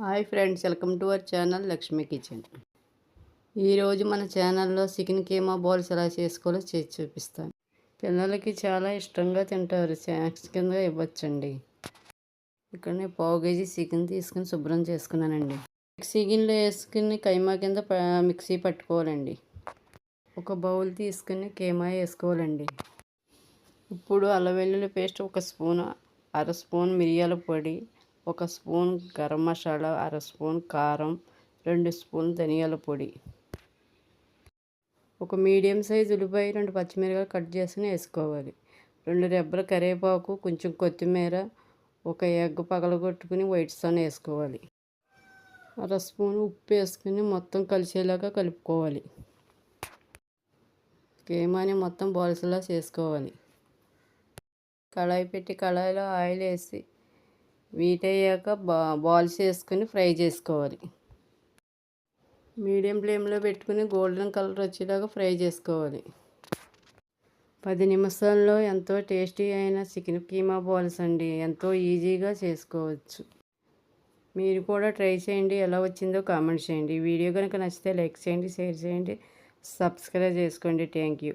Hi friends welcome to our channel Lakshmi kitchen. ఈరోజు మన ఛానల్లో చికెన్ కీమా బాల్స్ ఎలా చేసుకోవాలో చేసి చూపిస్తాను. పిల్లలకి చాలా ఇష్టంగా తింటారు స్నాక్స్ కింద ఇవ్వచ్చండి. ఇక్కడ నేను పావు కేజీ చికెన్ తీసుకుని శుభ్రం చేసుకున్నానండి. మిక్సీ గిన్నెలో వేసుకుని కైమా కింద ప- మిక్సీ పట్టుకోవాలండి. ఒక బౌల్ తీసుకుని కీమా వేసుకోవాలండి. ఇప్పుడు అల్లవెల్లుల్లి పేస్ట్ ఒక స్పూన్ అర స్పూన్ మిరియాల పొడి ఒక స్పూన్ గరం మసాలా అర స్పూన్ కారం రెండు స్పూన్ ధనియాల పొడి. ఒక మీడియం సైజు ఉల్లిపాయ రెండు పచ్చిమిరపకాయలు కట్ చేసుకుని వేసుకోవాలి. రెండు రెబ్బల కరివేపాకు కొంచెం కొత్తిమీర ఒక ఎగ్ పగలగొట్టుకుని వైట్ సన్ వేసుకోవాలి. అర స్పూన్ ఉప్పు వేసుకుని మొత్తం కలిసేలాగా కలుపుకోవాలి. కేమాని మొత్తం బాల్స్లా చేసుకోవాలి. కళాయి పెట్టి కళాయిలో ఆయిల్ వేసి వీట్ అయ్యాక బా బాల్స్ వేసుకొని ఫ్రై చేసుకోవాలి. మీడియం ఫ్లేమ్లో పెట్టుకుని గోల్డెన్ కలర్ వచ్చేలాగా ఫ్రై చేసుకోవాలి. పది నిమిషాల్లో ఎంతో టేస్టీ అయిన చికెన్ కీమా బాల్స్ అండి. ఎంతో ఈజీగా చేసుకోవచ్చు. మీరు కూడా ట్రై చేయండి. ఎలా వచ్చిందో కామెంట్ చేయండి. వీడియో కనుక నచ్చితే లైక్ చేయండి షేర్ చేయండి సబ్స్క్రైబ్ చేసుకోండి. Thank you.